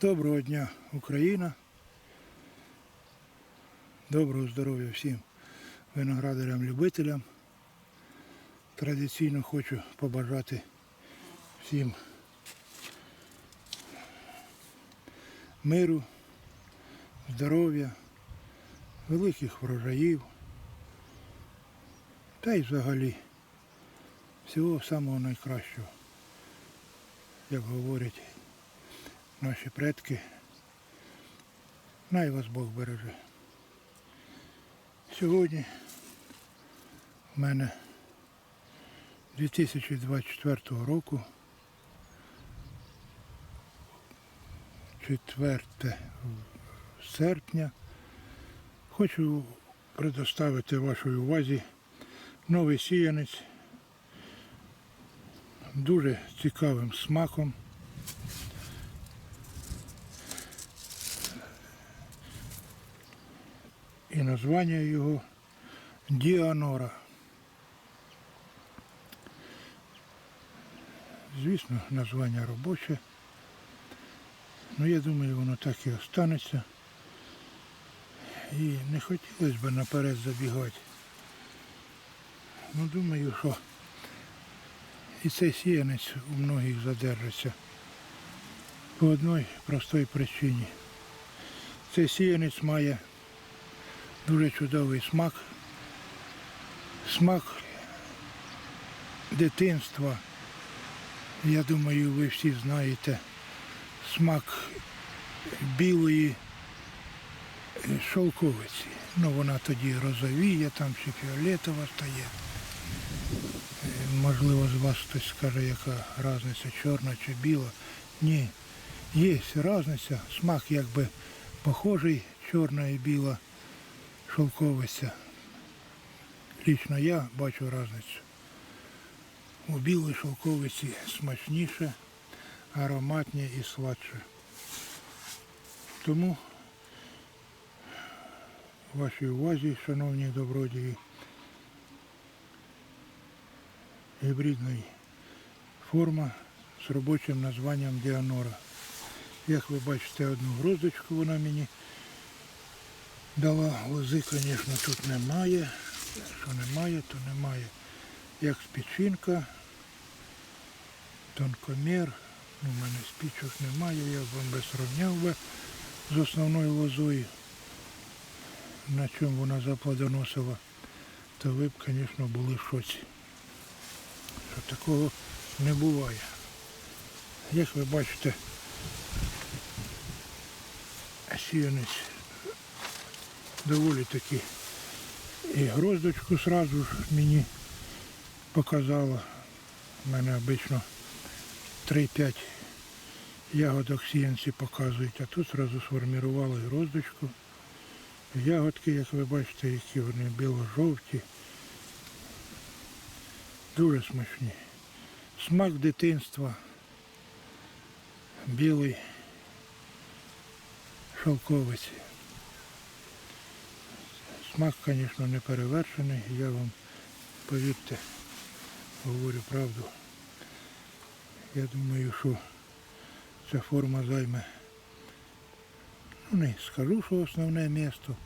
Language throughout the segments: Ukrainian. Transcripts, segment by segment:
Доброго дня, Україна. Доброго здоров'я всім виноградарям-любителям. Традиційно хочу побажати всім миру, здоров'я, великих врожаїв та й взагалі всього самого найкращого, як говорять наші предки. Най вас Бог береже. Сьогодні в мене 2024 року 4 серпня хочу предоставити вашій увазі новий сіянець дуже цікавим смаком. І названня його Діанора. Звісно, названня робоче. Ну я думаю, воно так і останеться. І не хотілося б наперед забігати. Ну думаю, що і цей сіянець у многих задержиться. По одній простій причині. Цей сіянець має дуже чудовий смак. Смак дитинства. Я думаю, ви всі знаєте смак білої е, шовковиці. Ну вона тоді розовіє, там чи фіолетова стає. Е, Можливо, з вас хтось скаже, яка різниця, чорна чи біла. Ні. Є різниця, смак якби похожий, чорна і біла шовковиця. Лічно я бачу різницю. У білій шовковиці смачніше, ароматніше і сладше. Тому вашій увазі, шановні добродії, гібридної форма з робочим названням Діанора. Як ви бачите, одну гроздочку вона мені дала. Лози, звісно, тут немає. Що немає, то немає. Як спічинка, тонкомір. Ну, У мене спічок немає, я вам би сравняв би з основною лозою, на чому вона заплодоносила, то ви б, звісно, були в шоці. Що такого не буває. Як ви бачите, сіянець доволі таки і гроздочку сразу мені показала. У мене обично 3-5 ягодок сіянці показують, а тут одразу сформували гроздочку. Ягодки, як ви бачите, які вони біло-жовті. Дуже смачні. Смак дитинства. Білий шовковиці. Смак, звісно, не перевершений, я вам, повірте, говорю правду. Я думаю, що ця форма займе, ну не скажу, що основне місто,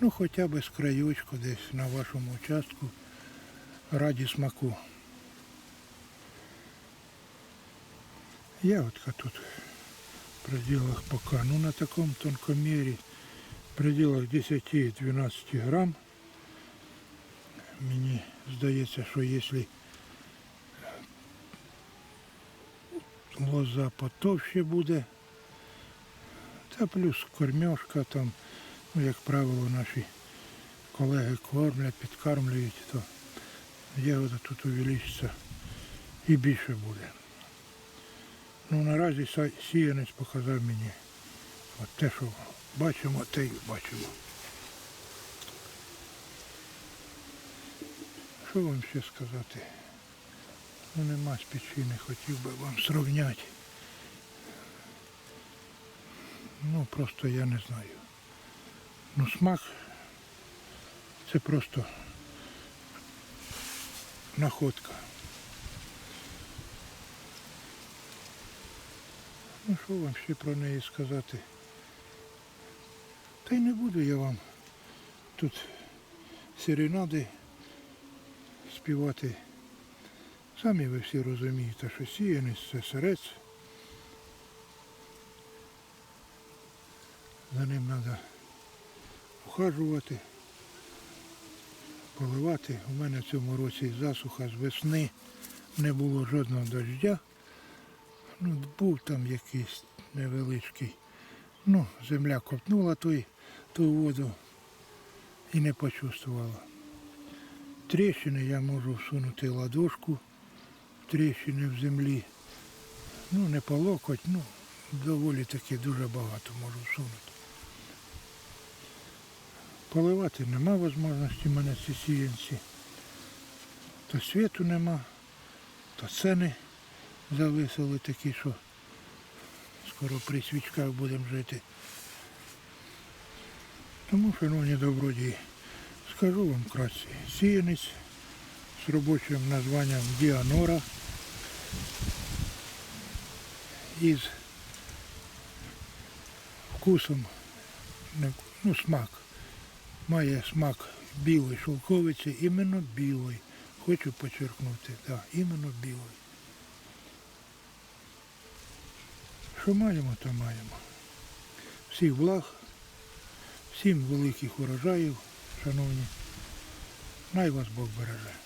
ну хоча б з краючку десь на вашому участку раді смаку. Ягодка тут в пределах пока, ну на таком тонкомере в пределах 10-12 грам. Мені здається, що якщо лоза потовще буде, та плюс кормежка там, ну як правило, наші колеги кормлять, підкармлюють, то ягода тут увеличиться і більше буде. Ну наразі сіянець показав мені от те, що бачимо, те й бачимо. Що вам ще сказати? Ну нема спічини, хотів би вам сравняти. Ну просто я не знаю. Ну смак це просто находка. Ну що вам ще про неї сказати? Та й не буду я вам тут серенади співати. Самі ви всі розумієте, що сіянець це серець. За ним треба ухажувати, поливати. У мене в цьому році засуха з весни не було жодного дождя. Ну, був там якийсь невеличкий. Ну, земля копнула той, ту воду і не почувствувала. Тріщини я можу всунути ладошку, тріщини в землі. Ну, не по локоть, ну, доволі таки дуже багато можу всунути. Поливати нема можливості в мене ці сіянці. То світу нема, то ціни зависили такі, що скоро при свічках будемо жити. Тому, шановні добродії, скажу вам краще. Сіянець з робочим названням Діанора із вкусом, ну, смак. Має смак білої шовковиці, іменно білої. Хочу підчеркнути, так, іменно білої. Що маємо, то маємо. Всіх благ, всім великих урожаїв, шановні. Най вас Бог береже.